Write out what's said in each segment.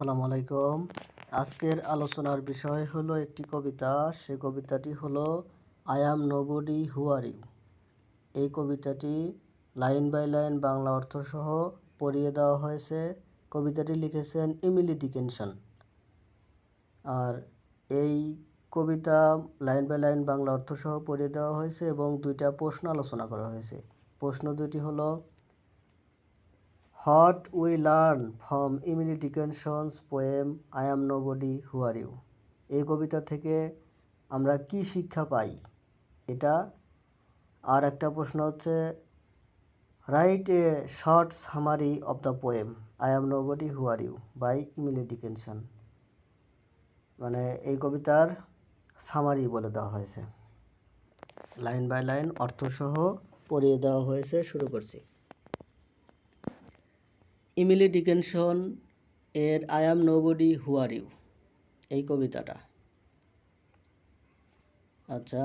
সালাম আলাইকুম আজকের আলোচনার বিষয় হলো একটি কবিতা সে কবিতাটি হলো আই অ্যাম নোবডি হু এই কবিতাটি লাইন বাই লাইন বাংলা অর্থসহ পড়িয়ে দেওয়া হয়েছে কবিতাটি লিখেছেন ইমিলি ডিকেনশন আর এই কবিতা লাইন বাই লাইন বাংলা অর্থসহ পড়িয়ে দেওয়া হয়েছে এবং দুইটা প্রশ্ন আলোচনা করা হয়েছে প্রশ্ন দুটি হলো what we learn from Emily Dickinson's poem I am nobody who are you এই কবিতা থেকে আমরা কি শিক্ষা পাই এটা আর একটা প্রশ্ন হচ্ছে write a short summary of the poem I am nobody who are you by Emily Dickinson মানে এই কবিতার সামারি বলে দেওয়া হয়েছে লাইন বাই লাইন অর্থসহ পড়িয়ে দেওয়া হয়েছে শুরু করছি ইমিলি ডিকেনশন এর I am no who are you এই কবিতাটা আচ্ছা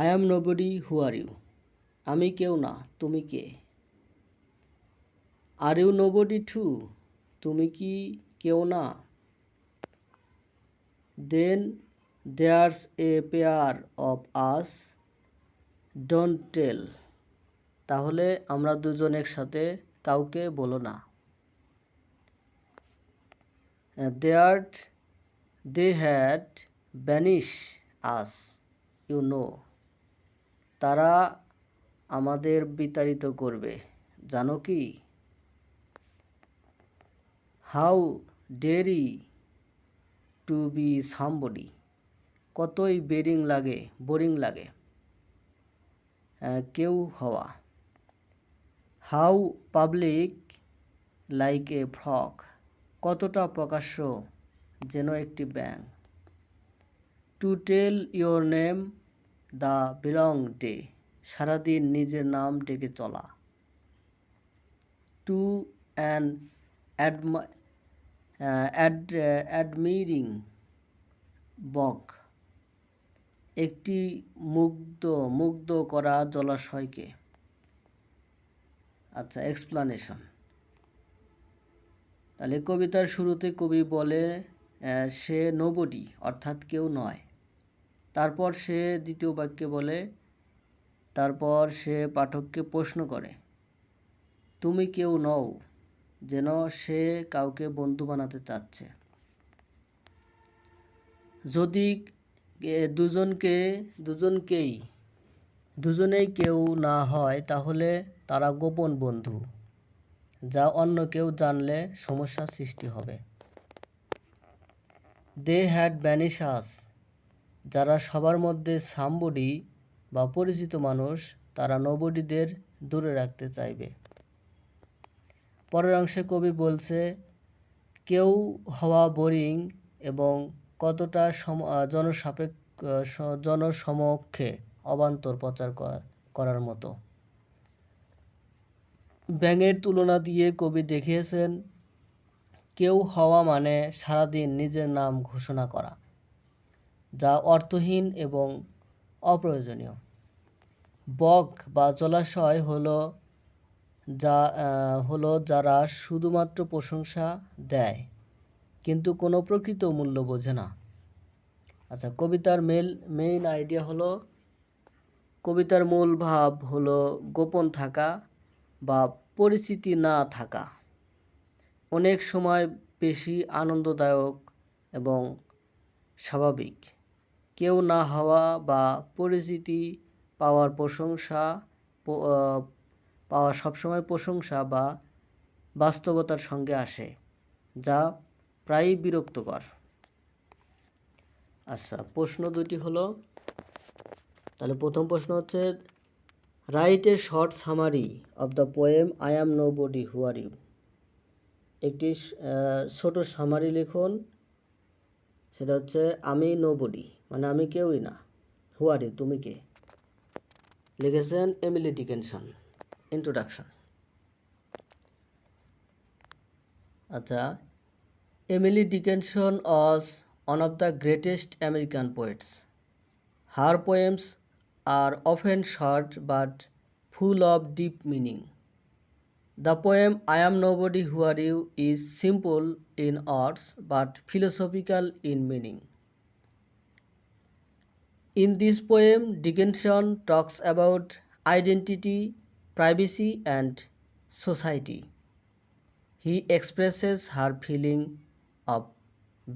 I am no who are you আমি কেউ না তুমি কে are you nobody too তুমি কি কেউ না then there's a pair of us don't tell তাহলে আমরা দুজন একসাথে কাউকে বলো না there they had banish us you know তারা আমাদের বিতাড়িত করবে জানো কি how dreary to be somebody কতই বেরিং লাগে বোরিং লাগে কেউ হওয়া how public like a frog কতটা প্রকাশ্য যেন একটি ব্যাং to tell your name the belong day সারাদিন নিজের নাম ডেকে চলা টু অ্যান অ্যাডমিরিং বক একটি মুগ্ধ মুগ্ধ করা জলাশয়কে আচ্ছা এক্সপ্লানেশন তাহলে কবিতার শুরুতে কবি বলে সে নোবডি অর্থাৎ কেউ নয় তারপর সে দ্বিতীয় বাক্যে বলে তারপর সে পাঠককে প্রশ্ন করে তুমি কেউ নও যেন সে কাউকে বন্ধু বানাতে চাচ্ছে যদি দুজনকে দুজনকেই দুজনেই কেউ না হয় তাহলে তারা গোপন বন্ধু যা অন্য কেউ জানলে সমস্যা সৃষ্টি হবে দে হ্যাড ব্যানিশ আস যারা সবার মধ্যে সাম্বডি বা পরিচিত মানুষ তারা নবডিদের দূরে রাখতে চাইবে পরের অংশে কবি বলছে কেউ হওয়া বোরিং এবং কতটা সম জনসাপেক্ষ জনসমক্ষে অবান্তর প্রচার করার মতো ব্যাঙের তুলনা দিয়ে কবি দেখিয়েছেন কেউ হওয়া মানে সারাদিন নিজের নাম ঘোষণা করা যা অর্থহীন এবং অপ্রয়োজনীয় বক বা জলাশয় হলো যা হলো যারা শুধুমাত্র প্রশংসা দেয় কিন্তু কোনো প্রকৃত মূল্য বোঝে না আচ্ছা কবিতার মেল মেইন আইডিয়া হলো কবিতার মূল ভাব হলো গোপন থাকা বা পরিচিতি না থাকা অনেক সময় বেশি আনন্দদায়ক এবং স্বাভাবিক কেউ না হওয়া বা পরিচিতি পাওয়ার প্রশংসা পাওয়া সবসময় প্রশংসা বা বাস্তবতার সঙ্গে আসে যা প্রায়ই বিরক্তকর আচ্ছা প্রশ্ন দুটি হলো তাহলে প্রথম প্রশ্ন হচ্ছে write a short summary of the poem I am nobody who are you একটি ছোট সামারি লিখুন সেটা হচ্ছে আমি নো বডি মানে আমি কেউই না হু আর ইউ তুমি কে লিখেছেন এমিলি ডিকেনশন ইন্ট্রোডাকশন আচ্ছা Emily Dickinson was one of the greatest American poets her poems are often short but full of deep meaning. The poem I Am Nobody Who Are You is simple in words but philosophical in meaning. In this poem, Dickinson talks about identity, privacy, and society. He expresses her feeling of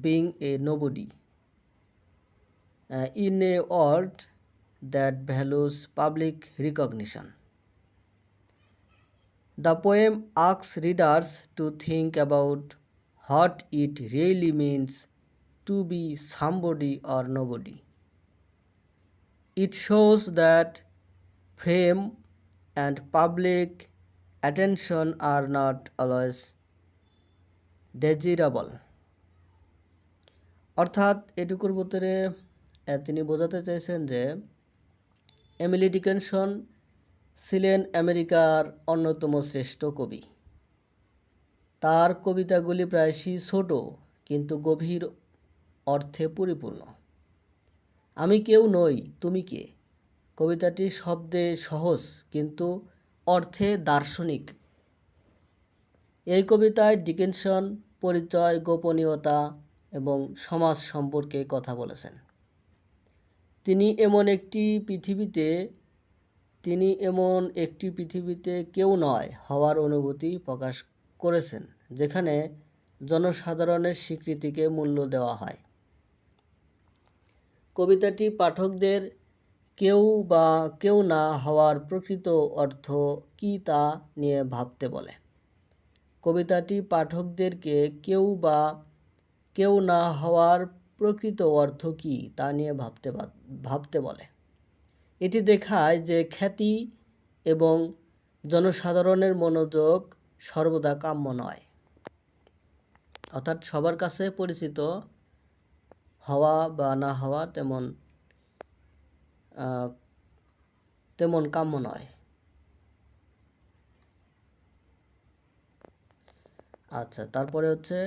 being a nobody. Uh, in a word, that values public recognition. The poem asks readers to think about what it really means to be somebody or nobody. It shows that fame and public attention are not always desirable. অর্থাৎ এটুকুর ভিতরে তিনি বোঝাতে চাইছেন যে Emily Dickinson ছিলেন আমেরিকার অন্যতম শ্রেষ্ঠ কবি তার কবিতাগুলি প্রায়শই ছোট কিন্তু গভীর অর্থে পরিপূর্ণ আমি কেউ নই তুমি কে কবিতাটি শব্দে সহজ কিন্তু অর্থে দার্শনিক এই কবিতায় ডিকেনসন পরিচয় গোপনীয়তা এবং সমাজ সম্পর্কে কথা বলেছেন তিনি এমন একটি পৃথিবীতে তিনি এমন একটি পৃথিবীতে কেউ নয় হওয়ার অনুভূতি প্রকাশ করেছেন যেখানে জনসাধারণের স্বীকৃতিকে মূল্য দেওয়া হয় কবিতাটি পাঠকদের কেউ বা কেউ না হওয়ার প্রকৃত অর্থ কী তা নিয়ে ভাবতে বলে কবিতাটি পাঠকদেরকে কেউ বা কেউ না হওয়ার প্রকৃত অর্থ কী তা নিয়ে ভাবতে ভাবতে বলে এটি দেখায় যে খ্যাতি এবং জনসাধারণের মনোযোগ সর্বদা কাম্য নয় অর্থাৎ সবার কাছে পরিচিত হওয়া বা না হওয়া তেমন তেমন কাম্য নয় আচ্ছা তারপরে হচ্ছে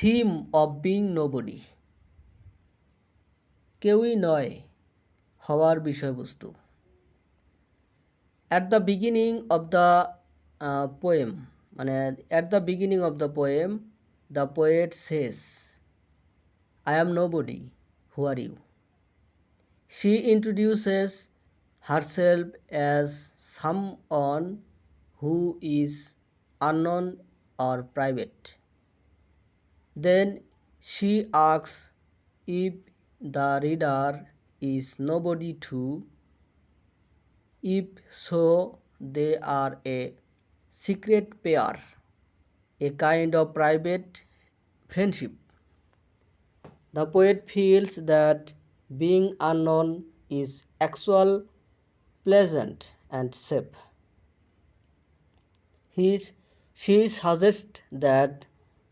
থিম অব বিং নোবডি কেউই নয় হওয়ার বিষয়বস্তু at the beginning of the poem মানে at the beginning of the poem the poet says I am body who are you she introduces as someone who is unknown or private Then she asks if the reader is nobody too. If so, they are a secret pair, a kind of private friendship. The poet feels that being unknown is actual pleasant and safe. He, she suggests that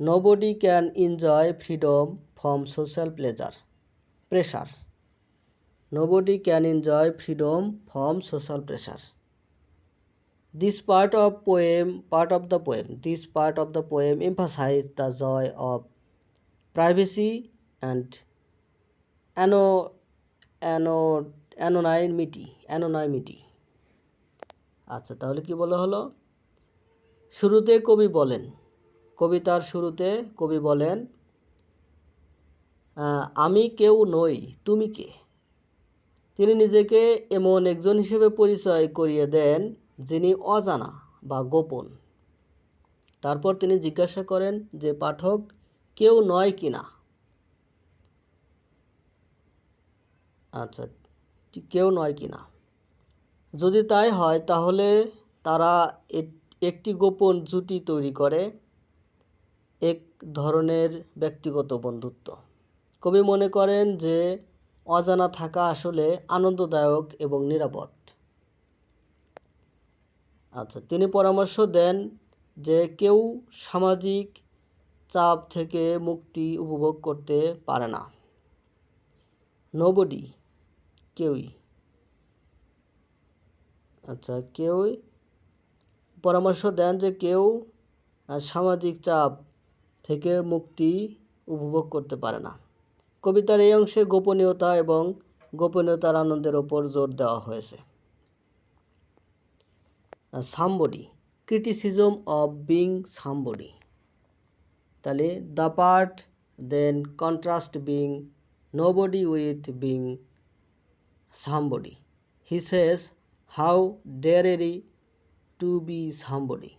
nobody can enjoy freedom from social pleasure pressure nobody can enjoy freedom from social pressure This part of poem, part of the poem, this part of the poem emphasizes the joy of privacy and ano, ano, anonymity, anonymity. আচ্ছা তাহলে কি বলা হলো শুরুতে কবি বলেন কবিতার শুরুতে কবি বলেন আমি কেউ নই তুমি কে তিনি নিজেকে এমন একজন হিসেবে পরিচয় করিয়ে দেন যিনি অজানা বা গোপন তারপর তিনি জিজ্ঞাসা করেন যে পাঠক কেউ নয় কি না আচ্ছা কেউ নয় কি না যদি তাই হয় তাহলে তারা একটি গোপন জুটি তৈরি করে এক ধরনের ব্যক্তিগত বন্ধুত্ব কবি মনে করেন যে অজানা থাকা আসলে আনন্দদায়ক এবং নিরাপদ আচ্ছা তিনি পরামর্শ দেন যে কেউ সামাজিক চাপ থেকে মুক্তি উপভোগ করতে পারে না নোবডি কেউই আচ্ছা কেউই পরামর্শ দেন যে কেউ সামাজিক চাপ থেকে মুক্তি উপভোগ করতে পারে না কবিতার এই অংশে গোপনীয়তা এবং গোপনীয়তার আনন্দের ওপর জোর দেওয়া হয়েছে somebody criticism of being somebody তাহলে the part then contrast being nobody with being somebody he says how dreary to be somebody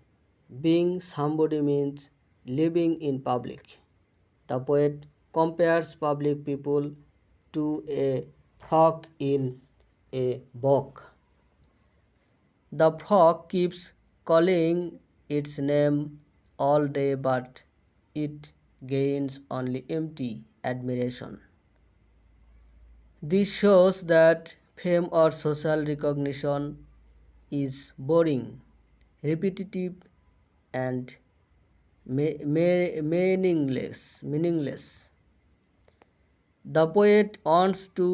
being somebody means living in public. The poet compares public people to a frog in a bog. The frog keeps calling its name all day, but it gains only empty admiration. This shows that fame or social recognition is boring, repetitive, and meaningless meaningless the poet wants to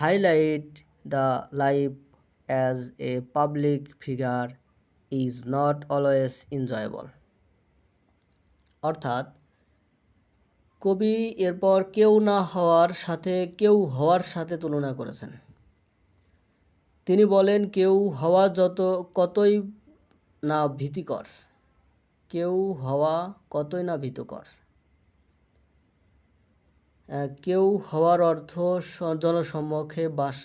highlight the life as a public figure is not always enjoyable অর্থাৎ কবি এরপর কেউ না হওয়ার সাথে কেউ হওয়ার সাথে তুলনা করেছেন তিনি বলেন কেউ হওয়া যত কতই না ভীতিকর কেউ হওয়া কতই না ভীতকর কেউ হওয়ার অর্থ জনসম্মুখে বাস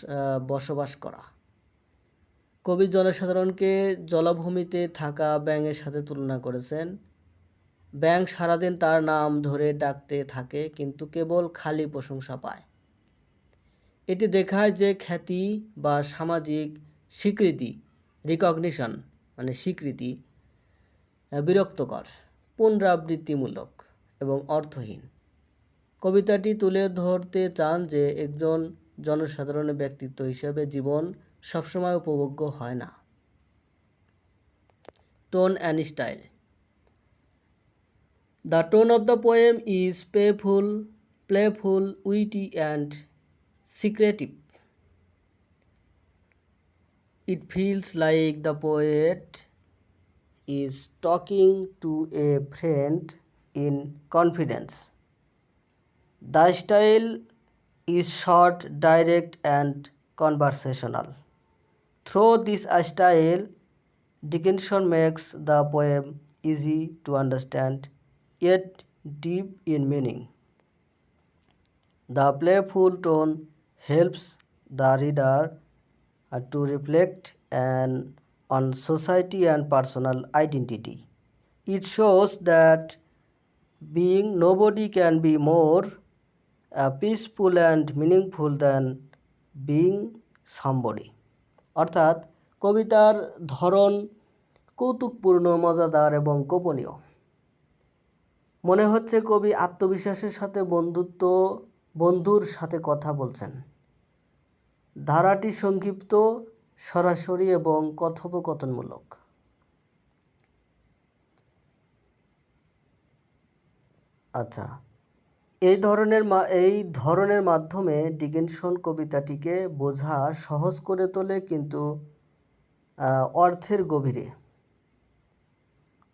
বসবাস করা কবি জনসাধারণকে জলাভূমিতে থাকা ব্যাঙের সাথে তুলনা করেছেন ব্যাঙ সারাদিন তার নাম ধরে ডাকতে থাকে কিন্তু কেবল খালি প্রশংসা পায় এটি দেখায় যে খ্যাতি বা সামাজিক স্বীকৃতি রিকগনিশন মানে স্বীকৃতি বিরক্তকর পুনরাবৃত্তিমূলক এবং অর্থহীন কবিতাটি তুলে ধরতে চান যে একজন জনসাধারণের ব্যক্তিত্ব হিসেবে জীবন সবসময় উপভোগ্য হয় না tone and style the tone of the poem is playful playful witty and secretive it feels like the poet is talking to a friend in confidence. The style is short, direct, and conversational. Through this style, Dickinson makes the poem easy to understand yet deep in meaning. The playful tone helps the reader to reflect and on society and personal identity. It shows that being nobody can be more uh, peaceful and meaningful than being somebody. অর্থাৎ কবিতার ধরন কৌতুকপূর্ণ মজাদার এবং গোপনীয় মনে হচ্ছে কবি আত্মবিশ্বাসের সাথে বন্ধুত্ব বন্ধুর সাথে কথা বলছেন ধারাটি সংক্ষিপ্ত সরাসরি এবং কথোপকথনমূলক আচ্ছা এই ধরনের এই ধরনের মাধ্যমে ডিগেনশন কবিতাটিকে বোঝা সহজ করে তোলে কিন্তু অর্থের গভীরে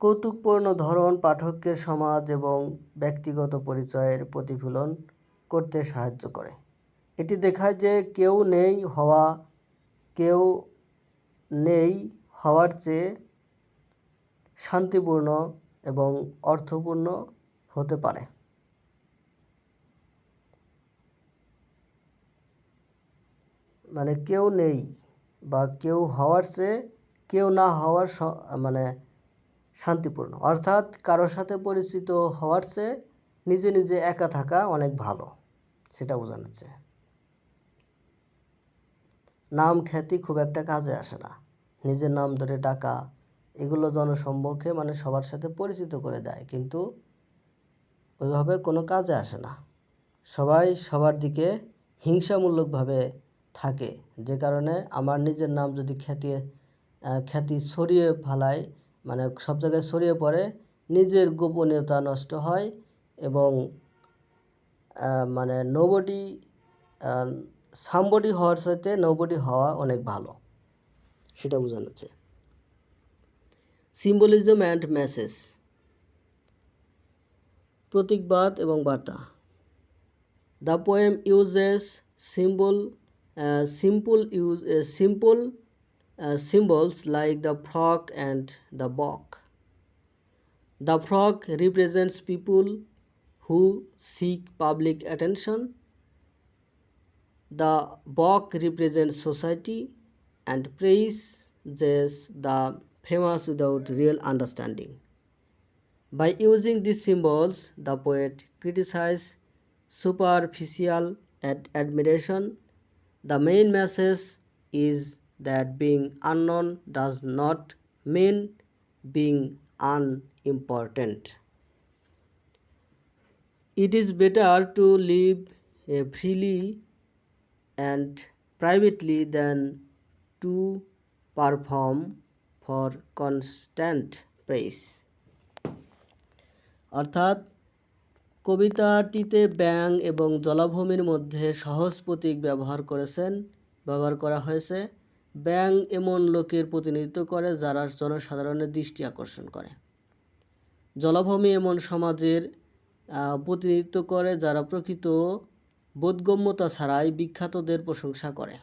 কৌতুকপূর্ণ ধরন পাঠককে সমাজ এবং ব্যক্তিগত পরিচয়ের প্রতিফলন করতে সাহায্য করে এটি দেখায় যে কেউ নেই হওয়া কেউ নেই হওয়ার চেয়ে শান্তিপূর্ণ এবং অর্থপূর্ণ হতে পারে মানে কেউ নেই বা কেউ হওয়ার চেয়ে কেউ না হওয়ার মানে শান্তিপূর্ণ অর্থাৎ কারোর সাথে পরিচিত হওয়ার চেয়ে নিজে নিজে একা থাকা অনেক ভালো সেটা বোঝানো হচ্ছে নাম খ্যাতি খুব একটা কাজে আসে না নিজের নাম ধরে টাকা এগুলো জনসম্মুখে মানে সবার সাথে পরিচিত করে দেয় কিন্তু ওইভাবে কোনো কাজে আসে না সবাই সবার দিকে হিংসামূলকভাবে থাকে যে কারণে আমার নিজের নাম যদি খ্যাতি খ্যাতি ছড়িয়ে ফেলায় মানে সব জায়গায় ছড়িয়ে পড়ে নিজের গোপনীয়তা নষ্ট হয় এবং মানে নোবডি সামবডি হওয়ার সাথে নবডি হওয়া অনেক ভালো সেটা বোঝানো হচ্ছে সিম্বলিজম অ্যান্ড মেসেজ প্রতীকবাদ এবং বার্তা the poem uses symbol simple use simple symbols like the frog and the bog the frog represents people who seek public attention The book represents society and praises the famous without real understanding. By using these symbols, the poet criticizes superficial admiration. The main message is that being unknown does not mean being unimportant. It is better to live eh, freely and privately than to perform for constant praise. অর্থাৎ কবিতাটিতে ব্যাঙ এবং জলাভূমির মধ্যে সহজ প্রতীক ব্যবহার করেছেন ব্যবহার করা হয়েছে ব্যাং এমন লোকের প্রতিনিধিত্ব করে যারা জনসাধারণের দৃষ্টি আকর্ষণ করে জলাভূমি এমন সমাজের প্রতিনিধিত্ব করে যারা প্রকৃত বোধগম্যতা ছাড়াই বিখ্যাতদের প্রশংসা করে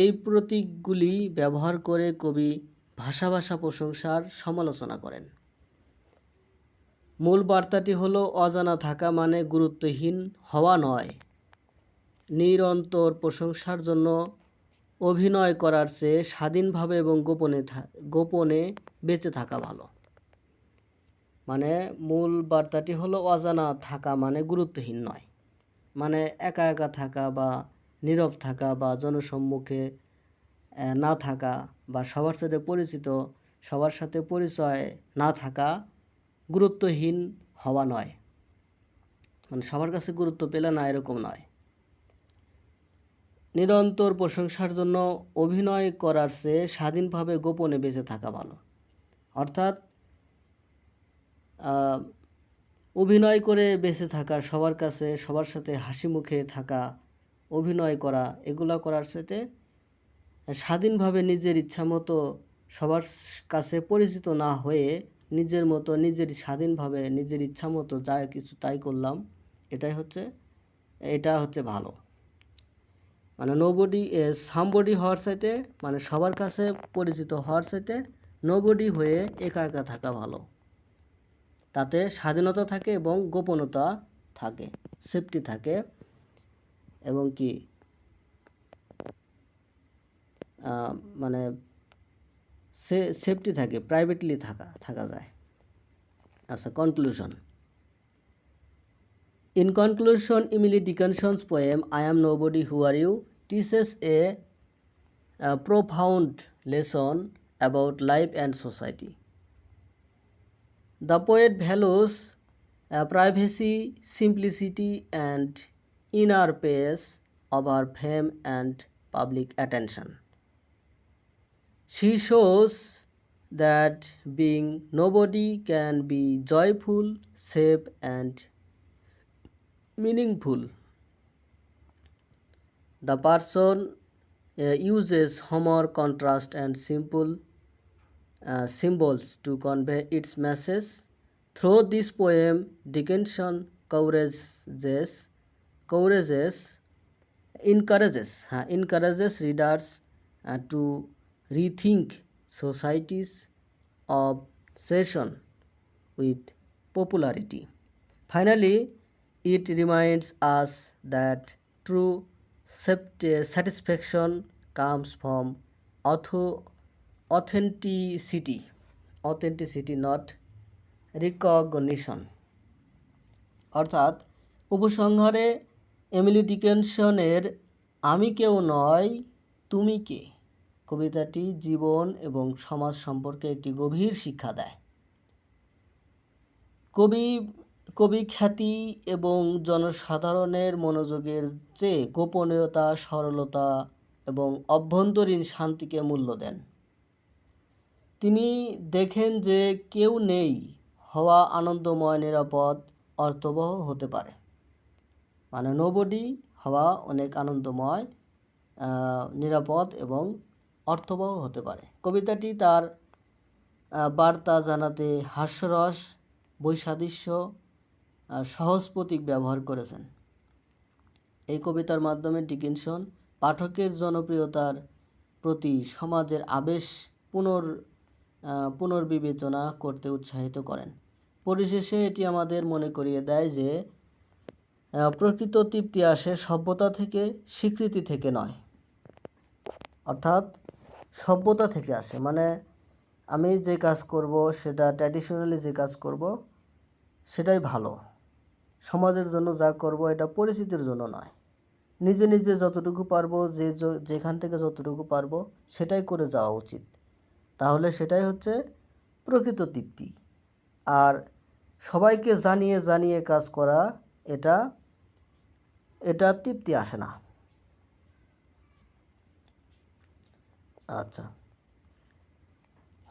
এই প্রতীকগুলি ব্যবহার করে কবি ভাষা ভাষা প্রশংসার সমালোচনা করেন মূল বার্তাটি হল অজানা থাকা মানে গুরুত্বহীন হওয়া নয় নিরন্তর প্রশংসার জন্য অভিনয় করার চেয়ে স্বাধীনভাবে এবং গোপনে গোপনে বেঁচে থাকা ভালো মানে মূল বার্তাটি হলো অজানা থাকা মানে গুরুত্বহীন নয় মানে একা একা থাকা বা নীরব থাকা বা জনসম্মুখে না থাকা বা সবার সাথে পরিচিত সবার সাথে পরিচয় না থাকা গুরুত্বহীন হওয়া নয় মানে সবার কাছে গুরুত্ব পেলে না এরকম নয় নিরন্তর প্রশংসার জন্য অভিনয় করার চেয়ে স্বাধীনভাবে গোপনে বেঁচে থাকা ভালো অর্থাৎ অভিনয় করে বেঁচে থাকা সবার কাছে সবার সাথে হাসি মুখে থাকা অভিনয় করা এগুলো করার সাথে স্বাধীনভাবে নিজের ইচ্ছা মতো সবার কাছে পরিচিত না হয়ে নিজের মতো নিজের স্বাধীনভাবে নিজের ইচ্ছা মতো যা কিছু তাই করলাম এটাই হচ্ছে এটা হচ্ছে ভালো মানে নোবডি সামবডি হওয়ার সাথে মানে সবার কাছে পরিচিত হওয়ার সাথে নোবডি হয়ে একা একা থাকা ভালো তাতে স্বাধীনতা থাকে এবং গোপনতা থাকে সেফটি থাকে এবং কি মানে সে সেফটি থাকে প্রাইভেটলি থাকা থাকা যায় আচ্ছা conclusion in conclusion Emily Dickinson's poem I am nobody who are you teaches a profound lesson about life and society The poet values uh, privacy, simplicity, and inner peace over fame and public attention. She shows that being nobody can be joyful, safe, and meaningful. The person uh, uses humor, contrast, and simple uh, symbols to convey its message. Through this poem, Dickinson encourages, encourages, encourages, uh, encourages readers uh, to rethink society's obsession with popularity. Finally, it reminds us that true satisfaction comes from author authenticity authenticity not recognition অর্থাৎ উপসংহারে Emily আমি কেউ নয় তুমি কে কবিতাটি জীবন এবং সমাজ সম্পর্কে একটি গভীর শিক্ষা দেয় কবি কবি খ্যাতি এবং জনসাধারণের মনোযোগের চেয়ে গোপনীয়তা সরলতা এবং অভ্যন্তরীণ শান্তিকে মূল্য দেন তিনি দেখেন যে কেউ নেই হওয়া আনন্দময় নিরাপদ অর্থবহ হতে পারে মানে নোবডি হওয়া অনেক আনন্দময় নিরাপদ এবং অর্থবহ হতে পারে কবিতাটি তার বার্তা জানাতে হাস্যরস বৈসাদৃশ্য সহজ প্রতীক ব্যবহার করেছেন এই কবিতার মাধ্যমে ডিকিনসন পাঠকের জনপ্রিয়তার প্রতি সমাজের আবেশ পুনর পুনর্বিবেচনা করতে উৎসাহিত করেন পরিশেষে এটি আমাদের মনে করিয়ে দেয় যে প্রকৃত তৃপ্তি আসে সভ্যতা থেকে স্বীকৃতি থেকে নয় অর্থাৎ সভ্যতা থেকে আসে মানে আমি যে কাজ করব সেটা ট্র্যাডিশনালি যে কাজ করব সেটাই ভালো সমাজের জন্য যা করব এটা পরিচিতির জন্য নয় নিজে নিজে যতটুকু পারবো যে যেখান থেকে যতটুকু পারবো সেটাই করে যাওয়া উচিত তাহলে সেটাই হচ্ছে প্রকৃত তৃপ্তি আর সবাইকে জানিয়ে জানিয়ে কাজ করা এটা এটা তৃপ্তি আসে না আচ্ছা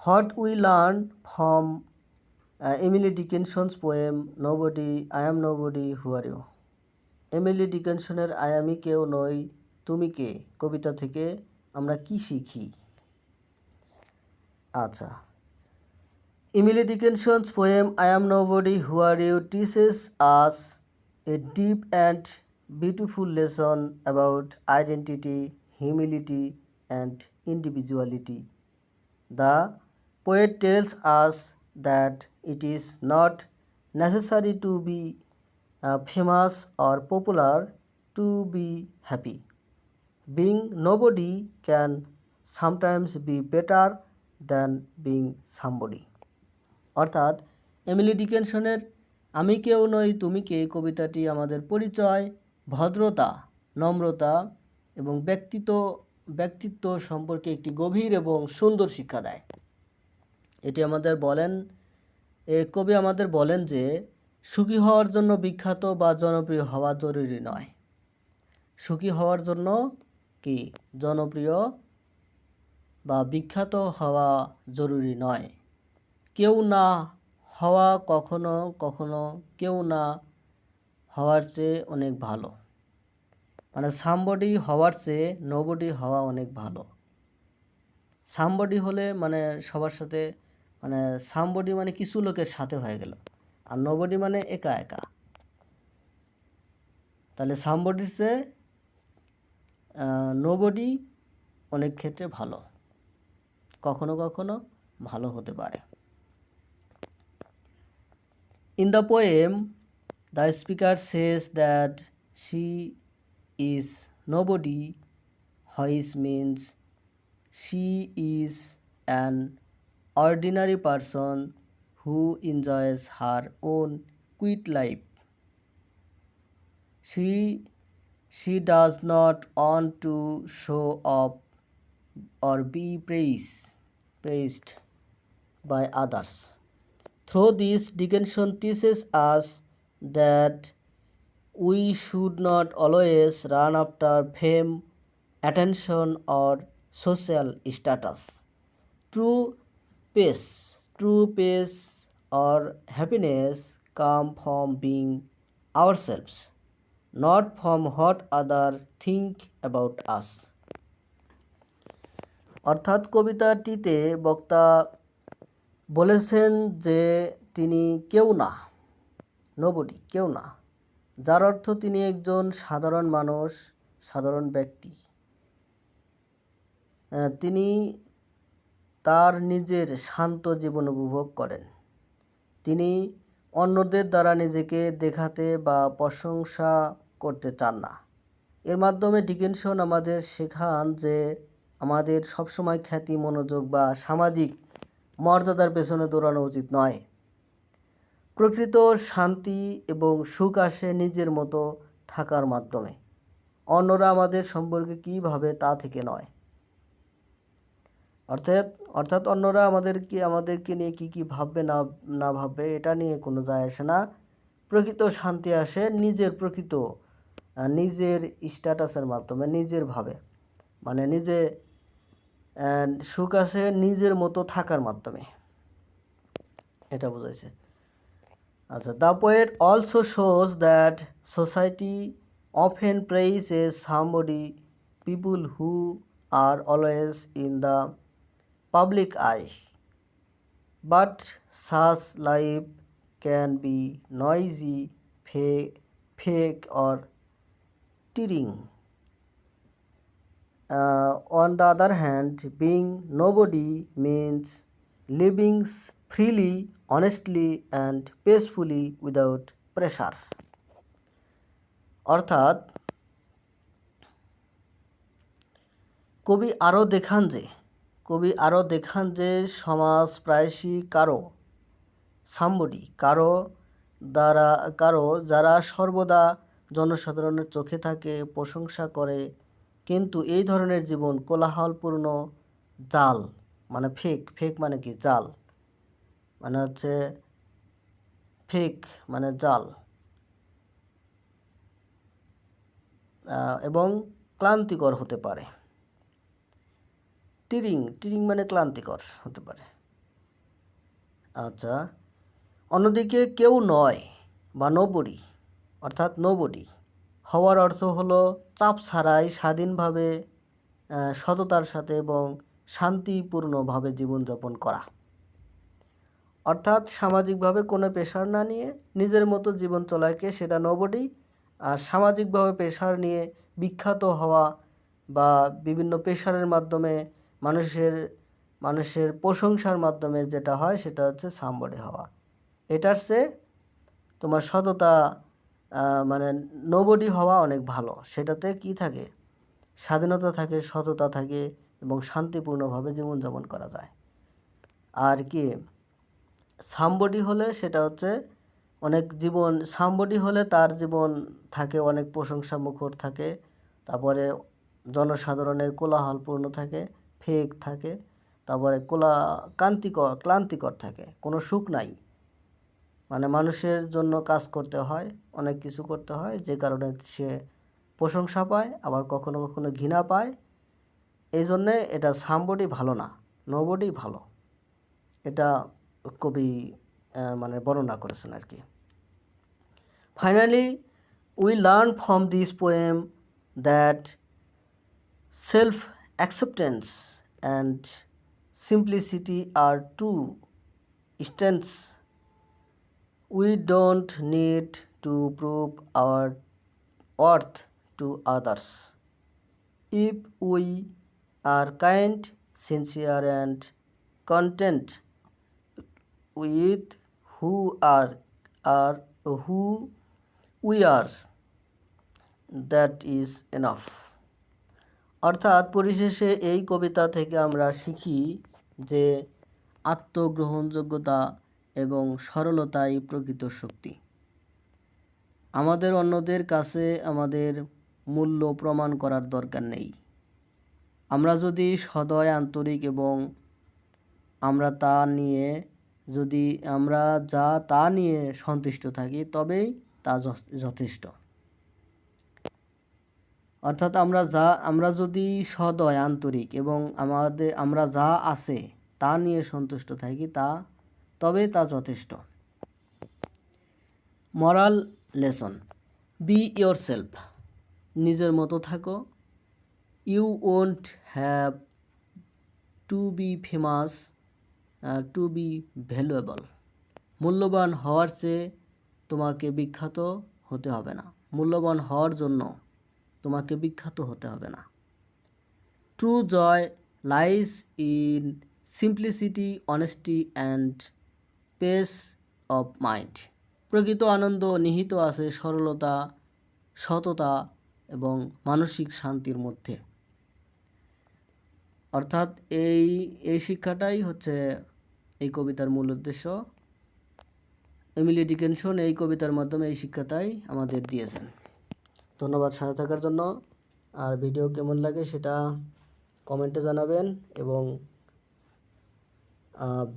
what we learn from Emily Dickinson's poem body I am nobody who are you Emily ডিকেনশনের I আমি কেউ নই তুমি কে কবিতা থেকে আমরা কি শিখি Acha. Emily Dickinson's poem I Am Nobody Who Are You teaches us a deep and beautiful lesson about identity, humility, and individuality. The poet tells us that it is not necessary to be uh, famous or popular to be happy. Being nobody can sometimes be better than being somebody অর্থাৎ Emily ডিকেনশনের আমি কেউ নই তুমি কে কবিতাটি আমাদের পরিচয় ভদ্রতা নম্রতা এবং ব্যক্তিত্ব ব্যক্তিত্ব সম্পর্কে একটি গভীর এবং সুন্দর শিক্ষা দেয় এটি আমাদের বলেন এ কবি আমাদের বলেন যে সুখী হওয়ার জন্য বিখ্যাত বা জনপ্রিয় হওয়া জরুরি নয় সুখী হওয়ার জন্য কি জনপ্রিয় বা বিখ্যাত হওয়া জরুরি নয় কেউ না হওয়া কখনো কখনো কেউ না হওয়ার চেয়ে অনেক ভালো মানে সামবডি হওয়ার চেয়ে নোবডি হওয়া অনেক ভালো সামবডি হলে মানে সবার সাথে মানে সামবডি মানে কিছু লোকের সাথে হয়ে গেল আর নোবডি মানে একা একা তাহলে সামবডির চেয়ে নোবডি অনেক ক্ষেত্রে ভালো কখনো কখনো ভালো হতে পারে in the poem the speaker শেষ that she is nobody which means she is an ordinary person who enjoys her own quiet life she she does not want to show off or be praised, praised by others. Through this, Dickinson teaches us that we should not always run after fame, attention, or social status. True peace, true peace or happiness come from being ourselves, not from what others think about us. অর্থাৎ কবিতাটিতে বক্তা বলেছেন যে তিনি কেউ না nobody কেউ না যার অর্থ তিনি একজন সাধারণ মানুষ সাধারণ ব্যক্তি তিনি তার নিজের শান্ত জীবন উপভোগ করেন তিনি অন্যদের দ্বারা নিজেকে দেখাতে বা প্রশংসা করতে চান না এর মাধ্যমে ডিকেনশন আমাদের শেখান যে আমাদের সবসময় খ্যাতি মনোযোগ বা সামাজিক মর্যাদার পেছনে দৌড়ানো উচিত নয় প্রকৃত শান্তি এবং সুখ আসে নিজের মতো থাকার মাধ্যমে অন্যরা আমাদের সম্পর্কে কী ভাবে তা থেকে নয় অর্থাৎ অর্থাৎ অন্যরা আমাদেরকে আমাদেরকে নিয়ে কী কী ভাববে না না ভাববে এটা নিয়ে কোনো যায় আসে না প্রকৃত শান্তি আসে নিজের প্রকৃত নিজের স্ট্যাটাসের মাধ্যমে নিজের ভাবে মানে নিজে সুখ আসে নিজের মতো থাকার মাধ্যমে এটা বোঝাইছে আচ্ছা the poet also shows that society often praise a somebody people who are always in the public eye but such life can be noisy ফে fake or tiring uh, on the other hand, being nobody means living freely, honestly, and peacefully without pressure. অর্থাৎ কবি আরও দেখান যে কবি আরও দেখান যে সমাজ প্রায়শই কারো সাম্বডি কারো দ্বারা কারো যারা সর্বদা জনসাধারণের চোখে থাকে প্রশংসা করে কিন্তু এই ধরনের জীবন কোলাহলপূর্ণ জাল মানে ফেক ফেক মানে কি জাল মানে হচ্ছে ফেক মানে জাল এবং ক্লান্তিকর হতে পারে টিরিং টিরিং মানে ক্লান্তিকর হতে পারে আচ্ছা অন্যদিকে কেউ নয় বা নোবডি অর্থাৎ নবডি হওয়ার অর্থ হলো চাপ ছাড়াই স্বাধীনভাবে সততার সাথে এবং শান্তিপূর্ণভাবে জীবনযাপন করা অর্থাৎ সামাজিকভাবে কোনো পেশার না নিয়ে নিজের মতো জীবন চলাকে সেটা নবডি আর সামাজিকভাবে পেশার নিয়ে বিখ্যাত হওয়া বা বিভিন্ন পেশারের মাধ্যমে মানুষের মানুষের প্রশংসার মাধ্যমে যেটা হয় সেটা হচ্ছে সাম্বডি হওয়া এটার চেয়ে তোমার সততা মানে নোবডি হওয়া অনেক ভালো সেটাতে কি থাকে স্বাধীনতা থাকে সততা থাকে এবং শান্তিপূর্ণভাবে জীবনযাপন করা যায় আর কি সামবডি হলে সেটা হচ্ছে অনেক জীবন সামবডি হলে তার জীবন থাকে অনেক প্রশংসা মুখর থাকে তারপরে জনসাধারণের কোলাহলপূর্ণ থাকে ফেক থাকে তারপরে কোলা ক্লান্তিকর ক্লান্তিকর থাকে কোনো সুখ নাই মানে মানুষের জন্য কাজ করতে হয় অনেক কিছু করতে হয় যে কারণে সে প্রশংসা পায় আবার কখনো কখনো ঘৃণা পায় এই জন্যে এটা সামবডি ভালো না নবডি ভালো এটা কবি মানে বর্ণনা করেছেন আর কি finally we learn from this poem that self acceptance and simplicity are true strengths we don't need to prove our worth to others if we are kind sincere and content with who are are who we are that is enough অর্থাৎ পরিশেষে এই কবিতা থেকে আমরা শিখি যে আত্মগ্রহণযোগ্যতা এবং সরলতাই প্রকৃত শক্তি আমাদের অন্যদের কাছে আমাদের মূল্য প্রমাণ করার দরকার নেই আমরা যদি সদয় আন্তরিক এবং আমরা তা নিয়ে যদি আমরা যা তা নিয়ে সন্তুষ্ট থাকি তবেই তা যথেষ্ট অর্থাৎ আমরা যা আমরা যদি সদয় আন্তরিক এবং আমাদের আমরা যা আছে তা নিয়ে সন্তুষ্ট থাকি তা তবে তা যথেষ্ট moral lesson be yourself নিজের মতো থাকো you won't have to be famous to be valuable মূল্যবান হওয়ার চেয়ে তোমাকে বিখ্যাত হতে হবে না মূল্যবান হওয়ার জন্য তোমাকে বিখ্যাত হতে হবে না true joy lies in simplicity honesty and peace of mind প্রকৃত আনন্দ নিহিত আছে সরলতা সততা এবং মানসিক শান্তির মধ্যে অর্থাৎ এই এই শিক্ষাটাই হচ্ছে এই কবিতার মূল উদ্দেশ্য এমিলি ডিকেনশন এই কবিতার মাধ্যমে এই শিক্ষাটাই আমাদের দিয়েছেন ধন্যবাদ সাথে থাকার জন্য আর ভিডিও কেমন লাগে সেটা কমেন্টে জানাবেন এবং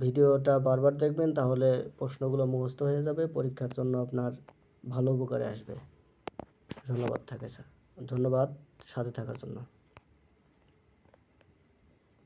ভিডিওটা বারবার দেখবেন তাহলে প্রশ্নগুলো মুখস্থ হয়ে যাবে পরীক্ষার জন্য আপনার ভালো উপকারে আসবে ধন্যবাদ থাকে স্যার ধন্যবাদ সাথে থাকার জন্য